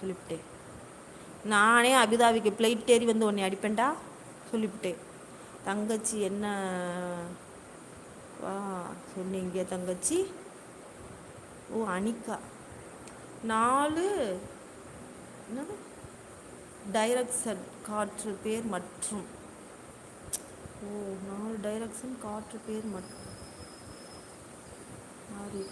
சொல்லிவிட்டேன். நானே அபிதாவிக்கு பிளைட் ஏறி வந்து உன்னை அடிப்பேன்டா சொல்லிவிட்டேன். தங்கச்சி என்ன வா சொன்னீங்க தங்கச்சி? ஓ அனிகா. நாலு என்னது? டைரக்ஷன் காற்று பேர் மற்றும். ஓ நாலு டைரக்ஷன் காற்று பேர் மற்றும். மாறி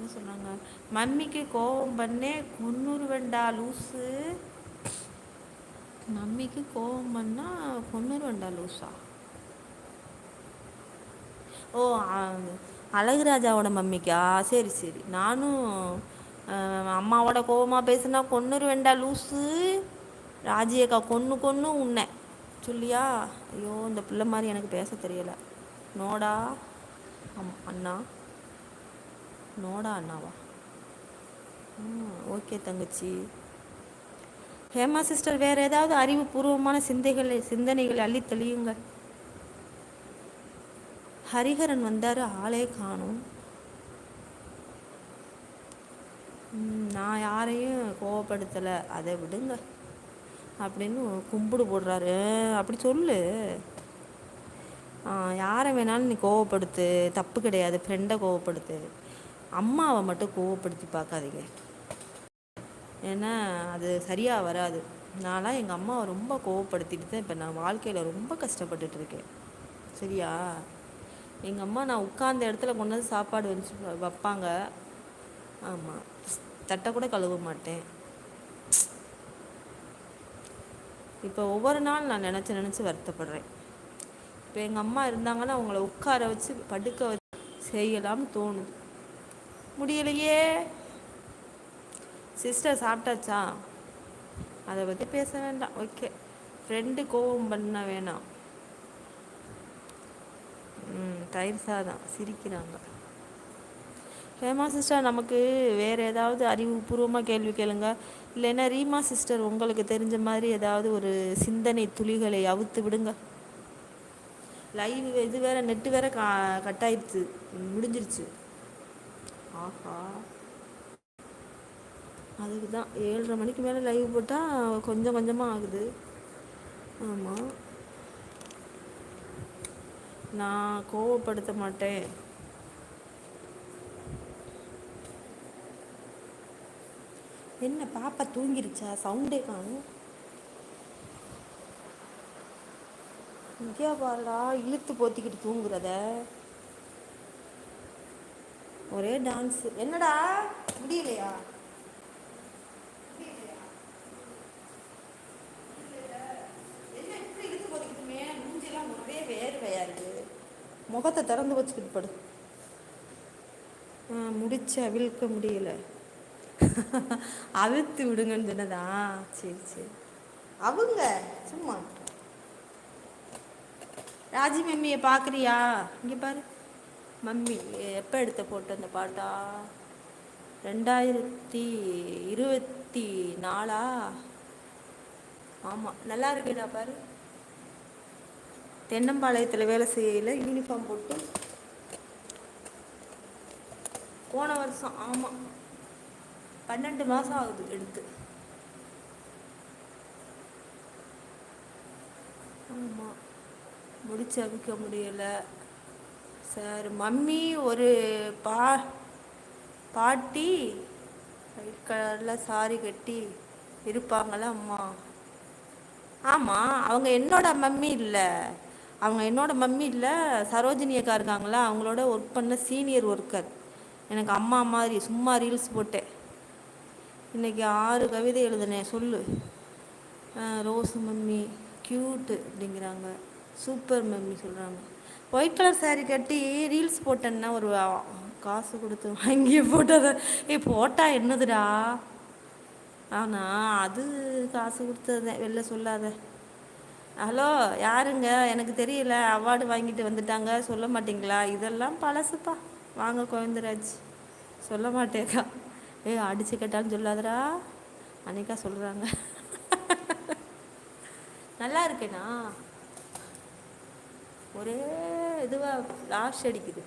என்ன சொன்னாங்க. மம்மிக்கு கோபம் பண்ணே கொன்னுருவண்டா லூஸு மம்மிக்கு கோபம் பண்ணா கொன்னுருவண்டா லூஸா ஓ அழகுராஜாவோட மம்மிக்கா? சரி சரி. நானும் அம்மாவோட கோபமாக பேசுனா கொன்னுருவேண்டா லூஸு ராஜியக்கா கொன்று கொன்று உன்னை. சொல்லியா? ஐயோ இந்த பிள்ளை மாதிரி எனக்கு பேச தெரியலை. நோடா. அம் அண்ணா. நோடா அண்ணாவா? ஓகே தங்கச்சி. ஹேமா சிஸ்டர் வேறு ஏதாவது அறிவுபூர்வமான சிந்தைகளை சிந்தனைகளை அள்ளி தெளியுங்கள். ஹரிஹரன் வந்தார் ஆளே காணும். நான் யாரையும் கோவப்படுத்தலை அதை விடுங்க. அப்படின்னு கும்பிடு போடுறாரு. அப்படி சொல்லு. யாரை வேணாலும் நீ கோவப்படுத்து தப்பு கிடையாது ஃப்ரெண்டை கோவப்படுத்து. அம்மாவை மட்டும் கோவப்படுத்தி பார்க்காதீங்க. ஏன்னா அது சரியாக வராது. நான்லாம் எங்கள் அம்மாவை ரொம்ப கோவப்படுத்திட்டு தான் இப்போ நான் வாழ்க்கையில் ரொம்ப கஷ்டப்பட்டுட்டு இருக்கேன். சரியா? எங்கள் அம்மா நான் உட்கார்ந்த இடத்துல கொண்டு வந்து சாப்பாடு வச்சு வைப்பாங்க. ஆமாம் தட்டை கூட கழுவ மாட்டேன். இப்போ ஒவ்வொரு நாள் நான் நினச்சி நினச்சி வருத்தப்படுறேன். இப்போ எங்கள் அம்மா இருந்தாங்கன்னா அவங்கள உட்கார வச்சு படுக்க வச்சு செய்யலாம்னு தோணுது. முடியலையே. சிஸ்டர் சாப்பிட்டாச்சா? அதை பற்றி பேச வேண்டாம். ஓகே ஃப்ரெண்டு கோவம் பண்ண வேணாம். ம் தயிர் சாதம் சிரிக்கிறாங்க. ஹேமா சிஸ்டர் நமக்கு வேறு ஏதாவது அறிவுபூர்வமாக கேள்வி கேளுங்க. இல்லைன்னா ரீமா சிஸ்டர் உங்களுக்கு தெரிஞ்ச மாதிரி ஏதாவது ஒரு சிந்தனை துளிகளை அவுத்து விடுங்க. லைவ் இது வேற நெட்டு வேற கா கட் முடிஞ்சிருச்சு. ஆஹா. அதுக்கு தான் ஏழரை மணிக்கு மேலே லைவ் போட்டால் கொஞ்சம் கொஞ்சமாக ஆகுது. ஆமாம் நான் கோவப்படுத்த மாட்டேன். என்ன பாப்பா தூங்கிருச்சா? சவுண்டே காணும். இந்தியா பாருடா இழுத்து போத்திக்கிட்டு தூங்குறத. ஒரே டான்ஸ் என்னடா? முடியலையா? முகத்தை திறந்து வச்சுக்கிட்டு படு. முடிச்சு அவிழ்க்க முடியல. அவிழ்த்து விடுங்கன்னு சொன்னதா? சரி சரி. அவங்க சும்மா. ராஜி மம்மியை பார்க்குறியா? இங்கே பாரு. மம்மி எப்போ எடுத்த போட்டு அந்த பாட்டா? ரெண்டாயிரத்தி இருபத்தி நாலா? ஆமாம் நல்லா இருக்குடா பாரு. தென்னம்பாளையத்தில் வேலை செய்யல யூனிஃபார்ம் போட்டு. போன வருஷம் ஆமாம் பன்னெண்டு மாதம் ஆகுது எடுத்து. ஆமாம் முடிச்சு அவிக்க முடியலை. சார் மம்மி ஒரு பா பாட்டி ஒயிட் கலரில் சாரி கட்டி இருப்பாங்களா அம்மா? ஆமாம் அவங்க என்னோட மம்மி இல்லை. அவங்க என்னோட மம்மி இல்லை சரோஜினி அக்கா இருக்காங்களா? அவங்களோட ஒர்க் பண்ண சீனியர் ஒர்க்கர் எனக்கு அம்மா மாதிரி சும்மா ரீல்ஸ் போட்டேன். இன்னைக்கு ஆறு கவிதை எழுதினேன் சொல்லு. ரோஸ் மம்மி க்யூட்டு அப்படிங்கிறாங்க. சூப்பர் மம்மி சொல்கிறாங்க ஒயிட் கலர் saree கட்டி ரீல்ஸ் போட்டேன்னா ஒரு காசு கொடுத்து வாங்கி போட்டதை ஏ போட்டால் என்னதுடா? ஆனால் அது காசு கொடுத்தது வெளில சொல்லாத. ஹலோ யாருங்க? எனக்கு தெரியல அவார்டு வாங்கிட்டு வந்துட்டாங்க. சொல்ல மாட்டீங்களா? இதெல்லாம் பழசுப்பா. வாங்க கோவிந்தராஜ். சொல்ல மாட்டேக்கா. ஏய் அடிச்சு கேட்டாலும் சொல்லாதடா. அன்னைக்கா சொல்கிறாங்க நல்லா இருக்கேனா? ஒரே இதுவாக லாஷ் அடிக்குது.